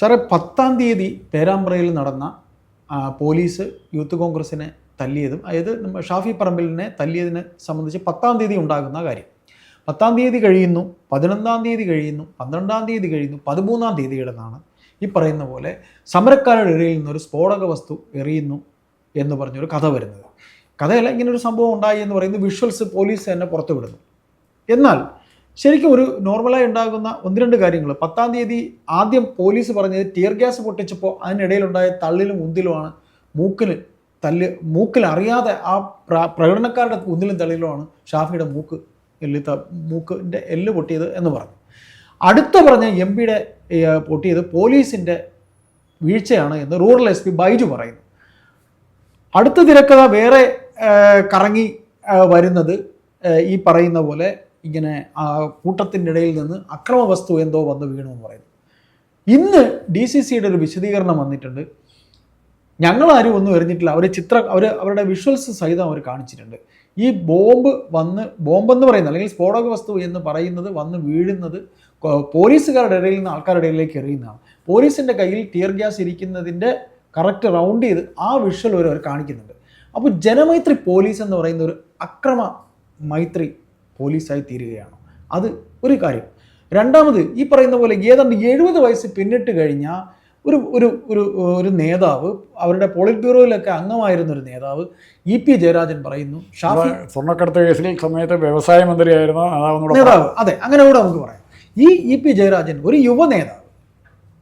സാറേ പത്താം തീയതി പേരാമ്പ്രയിൽ നടന്ന പോലീസ് യൂത്ത് കോൺഗ്രസിനെ തല്ലിയതും അതായത് ഷാഫി പറമ്പിലിനെ തല്ലിയതിനെ സംബന്ധിച്ച് പത്താം തീയതി ഉണ്ടാകുന്ന കാര്യം. പത്താം തീയതി കഴിയുന്നു പതിനൊന്നാം തീയതി കഴിയുന്നു പന്ത്രണ്ടാം തീയതി കഴിയുന്നു പതിമൂന്നാം തീയതിയിലെന്നാണ് ഈ പറയുന്ന പോലെ സമരക്കാരുടെ ഇടയിൽ നിന്നൊരു സ്ഫോടക വസ്തു എറിയുന്നു എന്ന് പറഞ്ഞൊരു കഥ വരുന്നത്. കഥയല്ല ഇങ്ങനൊരു സംഭവം ഉണ്ടായി എന്ന് പറയുന്നത് വിഷ്വൽസ് പോലീസ് തന്നെ പുറത്തുവിടുന്നു. എന്നാൽ ശരിക്കും ഒരു നോർമലായി ഉണ്ടാകുന്ന ഒന്ന് രണ്ട് കാര്യങ്ങൾ. പത്താം തീയതി ആദ്യം പോലീസ് പറഞ്ഞത് ടിയർ ഗ്യാസ് പൊട്ടിച്ചപ്പോൾ അതിനിടയിലുണ്ടായ തള്ളിലും ഉന്തിലുമാണ്. മൂക്കിൽ തല്ല് മൂക്കിൽ അറിയാതെ ആ പ്ര- പ്രകടനക്കാരുടെ ഉന്തിലും തള്ളിലുമാണ് ഷാഫിയുടെ മൂക്ക് എല്ല് മൂക്കിന്റെ എല്ല് പൊട്ടിയത് എന്ന് പറഞ്ഞു. അടുത്ത പറഞ്ഞ എം പിയുടെ പൊട്ടിയത് പോലീസിന്റെ വീഴ്ചയാണ് എന്ന് റൂറൽ എസ് പി ബൈജു പറയുന്നു. അടുത്ത തിരക്കഥ വേറെ കറങ്ങി വരുന്നത് ഈ പറയുന്ന പോലെ ഇങ്ങനെ ആ കൂട്ടത്തിന്റെ ഇടയിൽ നിന്ന് അക്രമ വസ്തു എന്തോ വന്ന് വീണു എന്ന് പറയുന്നു. ഇന്ന് ഡി സി സിയുടെ ഒരു വിശദീകരണം വന്നിട്ടുണ്ട്. ഞങ്ങളാരും ഒന്നും എറിഞ്ഞിട്ടില്ല. അവർ ചിത്ര അവർ അവരുടെ വിഷ്വൽസ് സഹിതം അവർ കാണിച്ചിട്ടുണ്ട്. ഈ ബോംബ് വന്ന് ബോംബെന്ന് പറയുന്നത് അല്ലെങ്കിൽ സ്ഫോടക വസ്തു എന്ന് പറയുന്നത് വന്ന് വീഴുന്നത് പോലീസുകാരുടെ ഇടയിൽ നിന്ന് ആൾക്കാരുടെ ഇടയിലേക്ക് എറിയുന്നതാണ്. പോലീസിന്റെ കയ്യിൽ ടിയർ ഗ്യാസ് ഇരിക്കുന്നതിന്റെ കറക്റ്റ് റൗണ്ട് ചെയ്ത് ആ വിഷ്വൽ വരെ അവർ കാണിക്കുന്നുണ്ട്. അപ്പോൾ ജനമൈത്രി പോലീസ് എന്ന് പറയുന്ന ഒരു അക്രമ മൈത്രി പോലീസായി തീരുകയാണ്. അത് ഒരു കാര്യം. രണ്ടാമത് ഈ പറയുന്ന പോലെ ഏതാണ്ട് എഴുപത് വയസ്സ് പിന്നിട്ട് കഴിഞ്ഞാൽ ഒരു ഒരു ഒരു ഒരു നേതാവ് അവരുടെ പോളിറ്റ് ബ്യൂറോയിലൊക്കെ അംഗമായിരുന്ന ഒരു നേതാവ് ഇ പി ജയരാജൻ പറയുന്നു ഷാഫി സ്വർണക്കടത്ത് കേസിൽ സമയത്ത് വ്യവസായ മന്ത്രിയായിരുന്ന നേതാവ്. അതെ അങ്ങനെ കൂടെ നമുക്ക് പറയാം. ഈ ഇ പി ജയരാജൻ ഒരു യുവ നേതാവ്.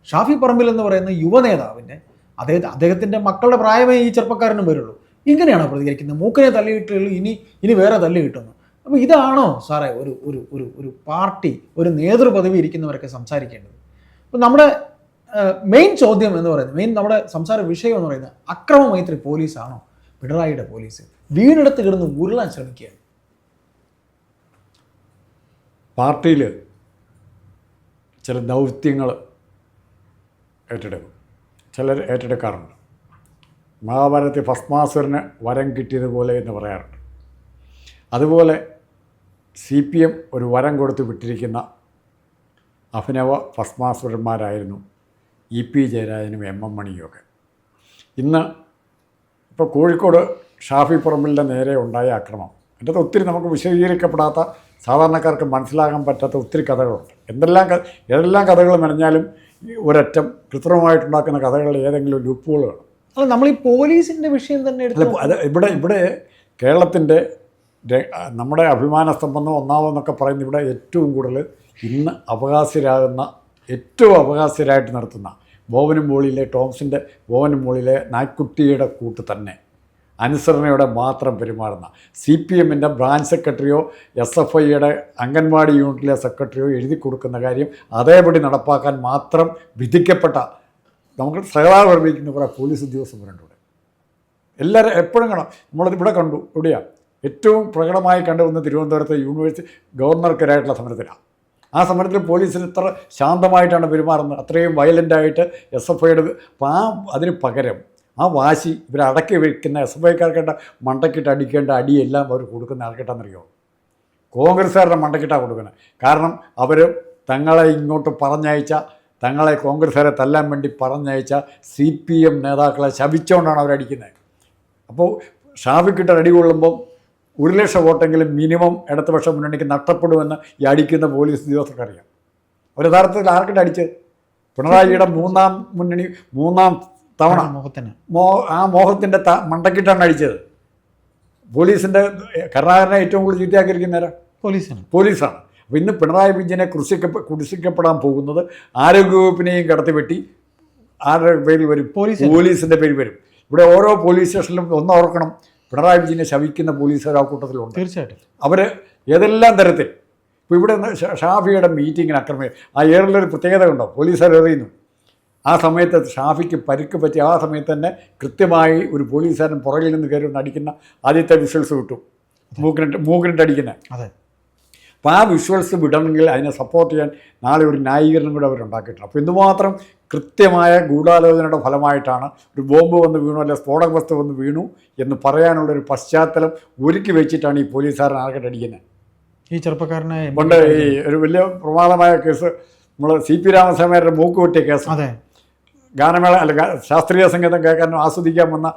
ഷാഫി പറമ്പിൽ എന്ന് പറയുന്ന യുവ നേതാവിന്റെ അദ്ദേഹം അദ്ദേഹത്തിന്റെ മക്കളുടെ പ്രായമേ ഈ ചെറുപ്പക്കാരനും വരുള്ളൂ. ഇങ്ങനെയാണ് പ്രതികരിക്കുന്നത്? മൂക്കിനെ തല്ലിയിട്ടുള്ളൂ ഇനി ഇനി വേറെ തല്ല് കിട്ടുന്നു. അപ്പോൾ ഇതാണോ സാറേ ഒരു ഒരു ഒരു ഒരു പാർട്ടി ഒരു നേതൃപദവി ഇരിക്കുന്നവരൊക്കെ സംസാരിക്കേണ്ടത്? അപ്പോൾ നമ്മുടെ മെയിൻ ചോദ്യം എന്ന് പറയുന്നത് മെയിൻ നമ്മുടെ സംസാര വിഷയം എന്ന് പറയുന്നത് അക്രമ മൈത്രി പോലീസാണോ? പിണറായിയുടെ പോലീസ്. വീണെടുത്ത് കിടന്ന് ഉരുളാൻ ശ്രമിക്കുകയാണ്. പാർട്ടിയിൽ ചില ദൗത്യങ്ങൾ ഏറ്റെടുക്കും. ചിലർ ഏറ്റെടുക്കാറുണ്ട്. മഹാഭാരതത്തിൽ ഭസ്മാസുരന് വരം കിട്ടിയതുപോലെ എന്ന് പറയാറുണ്ട്. അതുപോലെ സി പി എം ഒരു വരം കൊടുത്ത് വിട്ടിരിക്കുന്ന അഭിനവ ഭസ്മാസുരന്മാരായിരുന്നു ഇ പി ജയരാജനും എം എം മണിയുമൊക്കെ. ഇന്ന് ഇപ്പോൾ കോഴിക്കോട് ഷാഫി പറമ്പിലിന്റെ നേരെ ഉണ്ടായ ആക്രമണം എന്റെ അത് ഒത്തിരി നമുക്ക് വിശദീകരിക്കപ്പെടാത്ത സാധാരണക്കാർക്ക് മനസ്സിലാകാൻ പറ്റാത്ത ഒത്തിരി കഥകളുണ്ട്. എന്തെല്ലാം ഏതെല്ലാം കഥകൾ മെനഞ്ഞാലും ഒരറ്റം കൃത്രിമമായിട്ടുണ്ടാക്കുന്ന കഥകളിൽ ഏതെങ്കിലും ലൂപ്പുകൾ കാണും. അല്ല നമ്മൾ ഈ പോലീസിന്റെ വിഷയം തന്നെ അത് ഇവിടെ ഇവിടെ കേരളത്തിന്റെ നമ്മുടെ അഭിമാന സ്തംഭം ഒന്നാമെന്നൊക്കെ പറയുന്ന ഇവിടെ ഏറ്റവും കൂടുതൽ ഇന്ന് അവകാശരാകുന്ന ഏറ്റവും അവകാശരായിട്ട് നടത്തുന്ന ബോവനും മോളിയിലെ ടോംസിന്റെ ബോവനും മോളിയിലെ നായ്ക്കുട്ടിയുടെ കൂട്ട് തന്നെ. അനുസരണയോടെ മാത്രം പെരുമാറുന്ന സി പി എമ്മിന്റെ ബ്രാഞ്ച് സെക്രട്ടറിയോ എസ് എഫ് ഐയുടെ അംഗൻവാടി യൂണിറ്റിലെ സെക്രട്ടറിയോ എഴുതി കൊടുക്കുന്ന കാര്യം അതേപടി നടപ്പാക്കാൻ മാത്രം വിധിക്കപ്പെട്ട നമുക്ക് സഹതാ അറിയിക്കുന്ന കുറേ പോലീസ് ഉദ്യോഗസ്ഥരുണ്ട് ഇവിടെ. എല്ലാവരും എപ്പോഴും കാണാം. നമ്മളിവിടെ കണ്ടു. എവിടെയാണ് ഏറ്റവും പ്രകടമായി കണ്ടുവന്ന തിരുവനന്തപുരത്തെ യൂണിവേഴ്സിറ്റി ഗവർണർക്കെതിരായിട്ടുള്ള സമരത്തിലാണ്. ആ സമരത്തിൽ പോലീസിന് ഇത്ര ശാന്തമായിട്ടാണ് പെരുമാറുന്നത്. അത്രയും വയലന്റായിട്ട് എസ് എഫ് ഐയുടെ അപ്പോൾ ആ അതിന് പകരം ആ വാശി ഇവരെ അടക്കി വയ്ക്കുന്ന എസ് എഫ് ഐക്കാർക്കേണ്ട മണ്ടക്കിട്ട് അടിക്കേണ്ട അടിയെല്ലാം അവർ കൊടുക്കുന്ന ആർക്കിട്ടാണെന്നറിയോ കോൺഗ്രസ്സുകാരുടെ മണ്ടക്കിട്ടാണ് കൊടുക്കുന്നത്. കാരണം അവർ തങ്ങളെ ഇങ്ങോട്ട് പറഞ്ഞയച്ച തങ്ങളെ കോൺഗ്രസ്സുകാരെ തല്ലാൻ വേണ്ടി പറഞ്ഞയച്ച സി പി എം നേതാക്കളെ ശപിച്ചുകൊണ്ടാണ് അവരടിക്കുന്നത്. അപ്പോൾ ഷാഫിക്കിട്ട് അടി കൊള്ളുമ്പം ഒരു ലക്ഷം വോട്ടെങ്കിലും മിനിമം ഇടതുപക്ഷ മുന്നണിക്ക് നഷ്ടപ്പെടുമെന്ന് ഈ അടിക്കുന്ന പോലീസ് ഉദ്യോഗസ്ഥർക്കറിയാം. അവർ യഥാർത്ഥത്തിൽ ആർക്കിട്ട് അടിച്ച്? പിണറായിയുടെ മൂന്നാം മുന്നണി മൂന്നാം തവണ മോഹത്തിന് മോ ആ മോഹത്തിന്റെ ത മണ്ടക്കിട്ടാണ് അടിച്ചത്. പോലീസിന്റെ കരുണാകരനെ ഏറ്റവും കൂടുതൽ ചീത്തയാക്കിയിരിക്കുന്നേരം പോലീസാണ്. പോലീസാണ്. അപ്പോൾ ഇന്ന് പിണറായി വിജയനെ കുറിശിക്ക കുടിശിക്കപ്പെടാൻ പോകുന്നത് ആരോഗ്യവകുപ്പിനെയും കടത്തിവെട്ടി ആരുടെ പേരിൽ വരും? പോലീസ് പോലീസിന്റെ പേര് വരും. ഇവിടെ ഓരോ പോലീസ് സ്റ്റേഷനിലും ഒന്ന് ഓർക്കണം. പിണറായി വിജയനെ ശവിക്കുന്ന പോലീസുകാർ ആ കൂട്ടത്തിലുണ്ട്. തീർച്ചയായിട്ടും. അവർ ഏതെല്ലാം തരത്തിൽ? ഇപ്പോൾ ഇവിടെ ഷാഫിയുടെ മീറ്റിങ്ങിന് അക്രമി ആ ഏറിലൊരു പ്രത്യേകത ഉണ്ടോ? പോലീസുകാർ എറിയുന്നു. ആ സമയത്ത് ഷാഫിക്ക് പരിക്ക് പറ്റി ആ സമയത്ത് തന്നെ കൃത്യമായി ഒരു പോലീസുകാരൻ പുറകിൽ നിന്ന് കയറി അടിക്കുന്ന ആദ്യത്തെ വിഷ്വൽസ് കിട്ടും. മൂക്കിനിട്ട് മൂക്കിനിട്ട് അടിക്കുന്നത് അതെ. അപ്പോൾ ആ വിഷ്വൽസ് വിടണമെങ്കിൽ അതിനെ സപ്പോർട്ട് ചെയ്യാൻ നാളെ ഒരു ന്യായീകരണം കൂടെ അവരുണ്ടാക്കിയിട്ടുണ്ട്. അപ്പോൾ എന്തുമാത്രം കൃത്യമായ ഗൂഢാലോചനയുടെ ഫലമായിട്ടാണ് ഒരു ബോംബ് വന്ന് വീണു അല്ലെ സ്ഫോടക വസ്തു വന്ന് വീണു എന്ന് പറയാനുള്ള ഒരു പശ്ചാത്തലം ഒരുക്കി വെച്ചിട്ടാണ് ഈ പോലീസുകാരൻ ആർക്കിട്ട് അടിക്കുന്നത്. ഈ ചെറുപ്പക്കാരനെ പണ്ട് ഈ ഒരു വലിയ പ്രമാദമായ കേസ് നമ്മൾ സി പി രാമസ്വാമിയുടെ മൂക്ക് വെട്ടിയ കേസ്. അതെ. ഗാനമേള അല്ല ശാസ്ത്രീയ സംഗീതം കേൾക്കാനും ആസ്വദിക്കാൻ വന്ന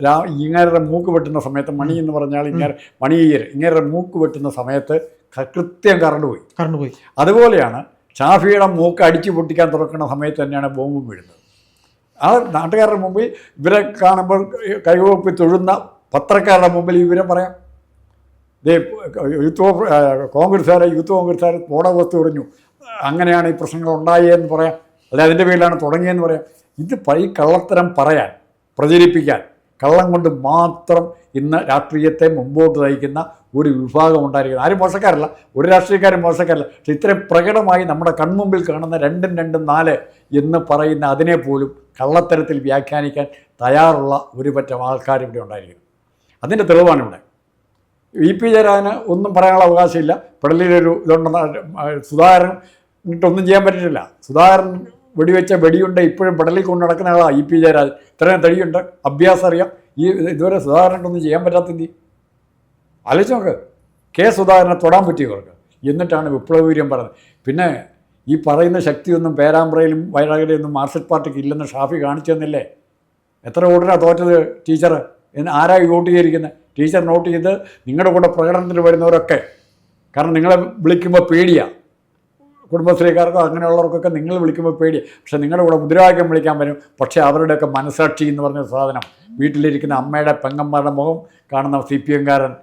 രാ ഇങ്ങേരുടെ മൂക്ക് വെട്ടുന്ന സമയത്ത് മണി എന്ന് പറഞ്ഞാൽ ഇങ്ങനെ മണിയർ ഇങ്ങേരുടെ മൂക്ക് വെട്ടുന്ന സമയത്ത് കൃത്യം കറണ്ട് പോയി കറണ്ട് പോയി അതുപോലെയാണ് ഷാഫിയുടെ മൂക്ക് അടിച്ചു പൊട്ടിക്കാൻ തുറക്കുന്ന സമയത്ത് തന്നെയാണ് ബോംബും വീഴുന്നത്. ആ നാട്ടുകാരുടെ മുമ്പിൽ ഇവരെ കാണുമ്പോൾ കൈവപ്പി തൊഴുന്ന പത്രക്കാരുടെ മുമ്പിൽ ഇവരെ പറയാം. ദേ യൂത്ത് കോൺഗ്രസ്സുകാരെ യൂത്ത് കോൺഗ്രസ്സുകാർ വസ്തു എറിഞ്ഞു. അങ്ങനെയാണ് ഈ പ്രശ്നങ്ങൾ ഉണ്ടായെന്ന് പറയാം. അല്ലെ അതിന്റെ പേരിലാണ് തുടങ്ങിയെന്ന് പറയാം. ഇത് പൈ കള്ളത്തരം പറയാൻ പ്രചരിപ്പിക്കാൻ കള്ളം കൊണ്ട് മാത്രം ഇന്ന് രാഷ്ട്രീയത്തെ മുമ്പോട്ട് നയിക്കുന്ന ഒരു വിഭാഗം ഉണ്ടായിരിക്കുന്നത്. ആരും മോശക്കാരല്ല. ഒരു രാഷ്ട്രീയക്കാരും മോശക്കാരല്ല. പക്ഷെ ഇത്രയും പ്രകടമായി നമ്മുടെ കൺമുമ്പിൽ കാണുന്ന രണ്ടും രണ്ടും നാല് എന്ന് പറയുന്ന അതിനെ പോലും കള്ളത്തരത്തിൽ വ്യാഖ്യാനിക്കാൻ തയ്യാറുള്ള ഒരു പറ്റം ആൾക്കാർ ഇവിടെ ഉണ്ടായിരിക്കുന്നു. അതിന്റെ തെളിവാണ് ഇവിടെ ഇ പി ജയരാജന് ഒന്നും പറയാനുള്ള അവകാശമില്ല. പള്ളിയിലൊരു ഇതുണ്ടെന്ന് സുധാകരൻ ഒന്നും ചെയ്യാൻ പറ്റിയിട്ടില്ല. സുധാകരൻ വെടിവെച്ച വെടിയുണ്ട് ഇപ്പോഴും പടലിൽ കൊണ്ട് നടക്കുന്ന ആളാണ് ഇ പി ജയരാജൻ. ഇത്രയും തടിയുണ്ട് അഭ്യാസം അറിയാം. ഈ ഇതുവരെ സുധാകരനൊന്നും ചെയ്യാൻ പറ്റാത്ത എന്തി? ആലോചിച്ച് നോക്ക്. കെ സുധാകരനെ തൊടാൻ പറ്റിയവർക്ക് എന്നിട്ടാണ് വിപ്ലവീര്യം പറയുന്നത്. പിന്നെ ഈ പറയുന്ന ശക്തിയൊന്നും പേരാമ്പ്രയിലും വയനാടിലൊന്നും മാർക്സിസ്റ്റ് പാർട്ടിക്ക് ഇല്ലെന്ന് ഷാഫി കാണിച്ചു തന്നില്ലേ? എത്ര വോട്ടിനാണ് തോറ്റത് ടീച്ചർ? എന്ന് ആരായി വോട്ട് ചെയ്തിരിക്കുന്നത് ടീച്ചർ നോട്ട് ചെയ്ത് നിങ്ങളുടെ കൂടെ പ്രകടനത്തിന് വരുന്നവരൊക്കെ. കാരണം നിങ്ങളെ വിളിക്കുമ്പോൾ പേടിയാണ് കുടുംബശ്രീക്കാർക്കോ അങ്ങനെയുള്ളവർക്കൊക്കെ നിങ്ങൾ വിളിക്കുമ്പോൾ പേടി. പക്ഷേ നിങ്ങളുടെ കൂടെ മുദ്രാവാക്യം വിളിക്കാൻ വരും. പക്ഷേ അവരുടെയൊക്കെ മനസാക്ഷി എന്ന് പറഞ്ഞ സാധനം. വീട്ടിലിരിക്കുന്ന അമ്മയുടെ പെങ്ങന്മാരുടെ മുഖം കാണുന്ന സി പി എംകാരൻ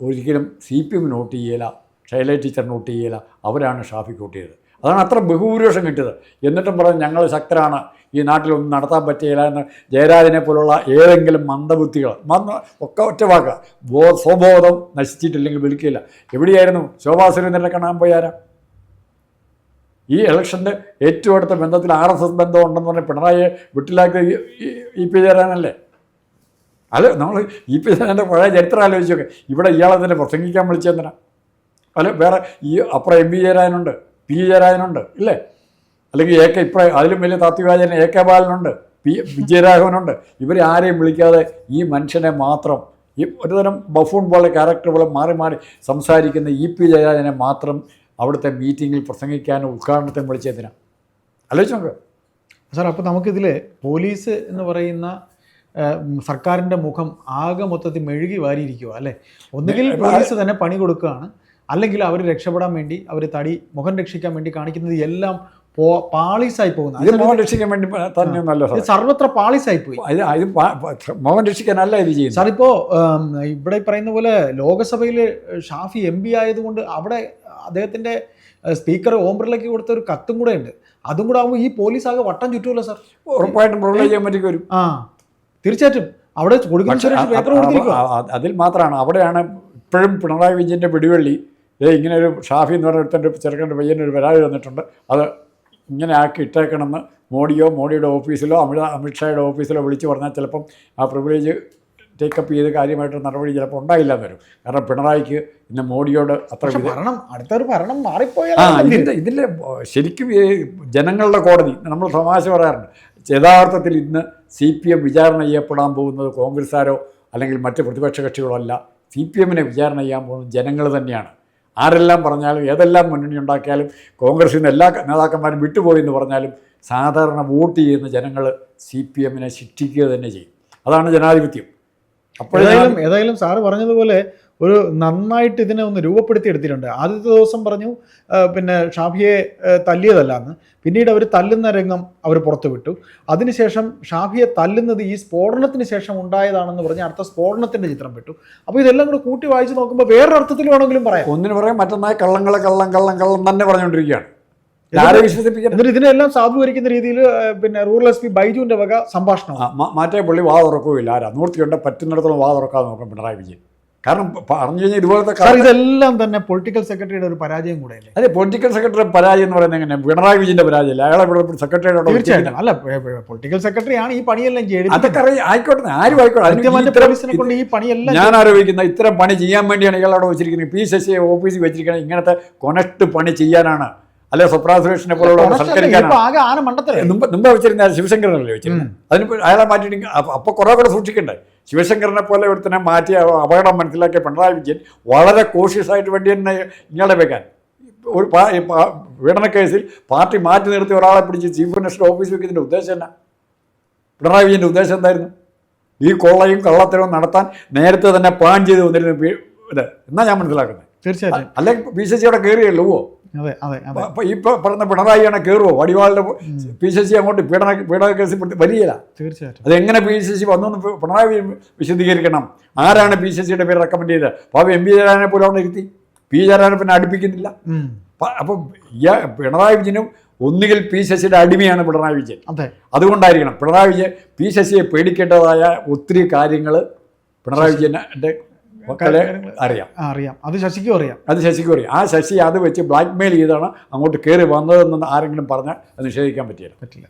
ഒരിക്കലും സി പി എം നോട്ട് ചെയ്യില്ല ശൈല ടീച്ചർ നോട്ട് ചെയ്യില്ല അവരാണ് ഷാഫിക്ക് കൂട്ടിയത്. അതാണ് അത്ര ബഹുഭൂരിപക്ഷം കിട്ടിയത്. എന്നിട്ടും പറഞ്ഞ് ഞങ്ങൾ ശക്തരാണ്. ഈ നാട്ടിലൊന്നും നടത്താൻ പറ്റിയില്ല എന്ന് ജയരാജനെ പോലുള്ള ഏതെങ്കിലും മന്ദബുദ്ധികൾ. മന്ദ ഒക്കെ ഒറ്റവാക്കുക വാക്ക. ബോ സ്വബോധം നശിച്ചിട്ടില്ലെങ്കിൽ വിളിക്കില്ല. എവിടെയായിരുന്നു? ശോഭാ സുരേന്ദ്രനെ കാണാൻ പോയാരാ ഈ ഇലക്ഷന്റെ ഏറ്റവും അടുത്ത ബന്ധത്തിൽ ആർ എസ് എസ് ബന്ധം ഉണ്ടെന്ന് പറഞ്ഞ് പിണറായിയെ വിട്ടിലാക്കി ഇ പി ജയരാനല്ലേ അല്ല നമ്മൾ ഇ പി ജയരാജന്റെ പഴയ ചരിത്രം ആലോചിച്ചൊക്കെ ഇവിടെ ഇയാളെ തന്നെ പ്രസംഗിക്കാൻ വിളിച്ചെന്തിനാ അല്ല വേറെ ഈ അപ്പുറം എം പി ജയരാജനുണ്ട് പി ജയരാജനുണ്ട് ഇല്ലേ? അല്ലെങ്കിൽ എ കെ ഇപ്പുറം അതിലും വലിയ താത്വികാചാര്യൻ എ കെ ബാലനുണ്ട് പി വിജയരാഘവനുണ്ട്. ഇവരെ ആരെയും വിളിക്കാതെ ഈ മനുഷ്യനെ മാത്രം ഈ ഒരുതരം ബഫൂൺ പോലെ ക്യാരക്ടർ പോലെ മാറി മാറി സംസാരിക്കുന്ന ഇ പി ജയരാജനെ മാത്രം അവിടുത്തെ മീറ്റിങ്ങിൽ പ്രസംഗിക്കാനും ഉദ്ഘാടനത്തിന് വിളിച്ചതിനാ ആലോചിച്ച് നോക്ക്. സാർ അപ്പോൾ നമുക്കിതിൽ പോലീസ് എന്ന് പറയുന്ന സർക്കാരിന്റെ മുഖം ആകെ മൊത്തത്തിൽ മെഴുകി വാരിയിരിക്കുക അല്ലേ? ഒന്നുകിൽ പോലീസ് തന്നെ പണി കൊടുക്കുകയാണ് അല്ലെങ്കിൽ അവർ രക്ഷപ്പെടാൻ വേണ്ടി അവർ തടി മുഖം രക്ഷിക്കാൻ വേണ്ടി കാണിക്കുന്നത് എല്ലാം പോ പാളീസായി പോകുന്നത് മുഖം രക്ഷിക്കാൻ വേണ്ടി തന്നെ നല്ല സർവത്ര പാളീസായി പോയി. ഇത് മുഖം രക്ഷിക്കാനല്ല ഇത് ചെയ്യുന്നത്. സാർ ഇപ്പോൾ ഇവിടെ പറയുന്ന പോലെ ലോകസഭയിൽ ഷാഫി എം പി ആയതുകൊണ്ട് അവിടെ അദ്ദേഹത്തിന്റെ സ്പീക്കർ ഓം ബിർളയ്ക്ക് കൊടുത്ത ഒരു കത്തും കൂടെ ഉണ്ട്. അതും കൂടെ ആകുമ്പോൾ ഈ പോലീസ് ആകെ വട്ടം ചുറ്റുമല്ലോ സാർ. ഉറപ്പായിട്ടും ചെയ്യാൻ പറ്റി വരും. ആ തീർച്ചയായിട്ടും. അവിടെ അതിൽ മാത്രമാണ്. അവിടെയാണ് ഇപ്പോഴും പിണറായി വിജയന്റെ പിടിവള്ളി. ഏ ഇങ്ങനെ ഒരു ഷാഫി എന്ന് പറഞ്ഞ ഒരുത്തന്റെ ചെറുക്കന്റെ പയ്യന്റെ ഒരു പരാതി വന്നിട്ടുണ്ട്. അത് ഇങ്ങനെ ആക്കി ഇട്ടേക്കണമെന്ന് മോഡിയോ മോഡിയുടെ ഓഫീസിലോ അമിത അമിത്ഷായുടെ ഓഫീസിലോ വിളിച്ച് പറഞ്ഞാൽ ചിലപ്പം ആ പ്രിവിലേജ് ടേക്കപ്പ് ചെയ്ത് കാര്യമായിട്ട് നടപടി ചിലപ്പോൾ ഉണ്ടായില്ല എന്ന് വരും. കാരണം പിണറായിക്ക് ഇന്ന് മോഡിയോട് അത്ര ഭരണം അടുത്തൊരു ഭരണം മാറിപ്പോയാൽ ആ ഇതിന്റെ ഇതിൽ ശരിക്കും ജനങ്ങളുടെ കോടതി നമ്മൾ തമാശ പറയാറുണ്ട്. യഥാർത്ഥത്തിൽ ഇന്ന് സി പി എം വിചാരണ ചെയ്യപ്പെടാൻ പോകുന്നത് കോൺഗ്രസ്സുകാരോ അല്ലെങ്കിൽ മറ്റ് പ്രതിപക്ഷ കക്ഷികളോ അല്ല. സി പി എമ്മിനെ വിചാരണ ചെയ്യാൻ പോകുന്നത് ജനങ്ങൾ തന്നെയാണ്. ആരെല്ലാം പറഞ്ഞാലും ഏതെല്ലാം മുന്നണി ഉണ്ടാക്കിയാലും കോൺഗ്രസിൽ നിന്ന് എല്ലാ നേതാക്കന്മാരും വിട്ടുപോയി എന്ന് പറഞ്ഞാലും സാധാരണ വോട്ട് ചെയ്യുന്ന ജനങ്ങൾ സി പി എമ്മിനെ ശിക്ഷിക്കുക തന്നെ ചെയ്യും. അതാണ് ജനാധിപത്യം. അപ്പോഴേ ഏതായാലും സാറ് പറഞ്ഞതുപോലെ ഒരു നന്നായിട്ട് ഇതിനെ ഒന്ന് രൂപപ്പെടുത്തി എടുത്തിട്ടുണ്ട്. ആദ്യത്തെ ദിവസം പറഞ്ഞു പിന്നെ ഷാഫിയെ തല്ലിയതല്ലാന്ന്. പിന്നീട് അവർ തല്ലുന്ന രംഗം അവർ പുറത്തുവിട്ടു അതിനുശേഷം ഷാഫിയെ തല്ലുന്നത് ഈ സ്ഫോടനത്തിന് ശേഷം ഉണ്ടായതാണെന്ന് പറഞ്ഞ് അടുത്ത സ്ഫോടനത്തിന്റെ ചിത്രം വിട്ടു അപ്പോൾ ഇതെല്ലാം കൂടെ കൂട്ടി വായിച്ച് നോക്കുമ്പോൾ വേറൊരു അർത്ഥത്തിൽ വേണമെങ്കിലും പറയാം. ഒന്നിന് പറയാം മറ്റൊന്നായി കള്ളങ്ങളെ കള്ളം കള്ളം കള്ളം തന്നെ പറഞ്ഞുകൊണ്ടിരിക്കുകയാണ്. എന്നിട്ട് ഇതിനെല്ലാം സാധൂകരിക്കുന്ന രീതിയിൽ പിന്നെ റൂറൽ എസ് പി ബൈജുവിന്റെ വക സംഭാഷണം മാറ്റേ പുള്ളി വാ തുറക്കുകയില്ല ആരാ? നൂർത്തിയുണ്ട് പറ്റുന്നിടത്തോളം വാ തുറക്കാതെ നോക്കും പിണറായി വിജയൻ. കാരണം പറഞ്ഞു കഴിഞ്ഞാൽ ഇതുപോലത്തെ ഇതെല്ലാം തന്നെ പൊളിറ്റിക്കൽ സെക്രട്ടറിയുടെ ഒരു പരാജയം കൂടെ അതെ പൊളിറ്റിക്കൽ സെക്രട്ടറി പരാജയം എന്ന് പറയുന്നത് എങ്ങനെ പിണറായി വിജയന്റെ പരാജയമല്ല? അയാളെ സെക്രട്ടറിയോട് അല്ല പൊളിറ്റിക്കൽ സെക്രട്ടറിയാണ് ഈ പണിയെല്ലാം ചെയ്ത് അതൊക്കെ അറിയാം. ആയിക്കോട്ടെ ആരും ആയിക്കോട്ടെ. കൊണ്ട് ഈ പണിയെല്ലാം ഞാൻ ആരോപിക്കുന്ന ഇത്തരം പണി ചെയ്യാൻ വേണ്ടിയാണ് ഇയാളവിടെ വെച്ചിരിക്കുന്നത്. പി ശശിയെ ഓഫീസിൽ വെച്ചിരിക്കുന്നത് ഇങ്ങനത്തെ കൊനക്ട് പണി ചെയ്യാനാണ് അല്ലെ സ്വപ്ന സുരേഷിനെ പോലുള്ള സൽക്കരിക്കാനാണ് മുമ്പ് വെച്ചിരുന്ന ശിവശങ്കരനല്ലേ വെച്ചിരുന്നത് അതിന് അയാളെ മാറ്റിയിട്ട് അപ്പോൾ കുറേ കൂടെ സൂക്ഷിക്കണ്ടേ? ശിവശങ്കരനെ പോലെ ഒരുത്തനെ മാറ്റി അപകടം മനസ്സിലാക്കിയ പിണറായി വിജയൻ വളരെ കോഷ്യസ് ആയിട്ട് വേണ്ടി തന്നെ ഇയാളെ വെക്കാൻ. ഒരു പാ- ഈ പാ- പീഡന കേസിൽ പാർട്ടി മാറ്റി നിർത്തി ഒരാളെ പിടിച്ച് ചീഫ് മിനിസ്റ്റർ ഓഫീസ് വെക്കുന്നതിന്റെ ഉദ്ദേശം എന്നാ? പിണറായി വിജയന്റെ ഉദ്ദേശം എന്തായിരുന്നു? ഈ കൊള്ളയും കള്ളത്തരവും നടത്താൻ നേരത്തെ തന്നെ പ്ലാൻ ചെയ്ത് വന്നിരുന്നു ഇത് എന്നാ ഞാൻ മനസ്സിലാക്കുന്നത്? തീർച്ചയായിട്ടും. അല്ലെങ്കിൽ പി സി അവിടെ കയറിയല്ലോ അതെ അതെ അതെ. അപ്പൊ ഈ പ- പറഞ്ഞ പിണറായിയാണ് കയറുമോ വടിവാളിന്റെ പി ശശി അങ്ങോട്ട് പീഡന പീഡന കേസ് വലിയല്ല തീർച്ചയായിട്ടും. അതെങ്ങനെ പി ശശി വന്നു എന്ന് പി- പിണറായി വിശദീകരിക്കണം. ആരാണ് പി സി സിയുടെ പേര് റെക്കമെൻഡ് ചെയ്തത്? അപ്പൊ എം പി ജയരാജനെ പോലെ അവിടെ ഇരുത്തി. പി ജയരാജനെ പിന്നെ അടുപ്പിക്കുന്നില്ല. അപ്പൊ പ- അപ്പം പിണറായി വിജയനും ഒന്നുകിൽ പി ശശിയുടെ അടിമയാണ് പിണറായി വിജയൻ. അതെ. അതുകൊണ്ടായിരിക്കണം പിണറായി വിജയൻ പി ശശിയെ പേടിക്കേണ്ടതായ ഒത്തിരി കാര്യങ്ങൾ പിണറായി വിജയന്റെ മക്കളെ അറിയാം. അറിയാം. അത് ശശിക്കും അറിയാം. അത് ശശിക്കും അറിയാം. ആ ശശി അത് വെച്ച് ബ്ലാക്ക് മെയിൽ ചെയ്താണ് അങ്ങോട്ട് കയറി വന്നതെന്ന് ആരെങ്കിലും പറഞ്ഞാൽ അത് നിഷേധിക്കാൻ പറ്റില്ല. പറ്റില്ല.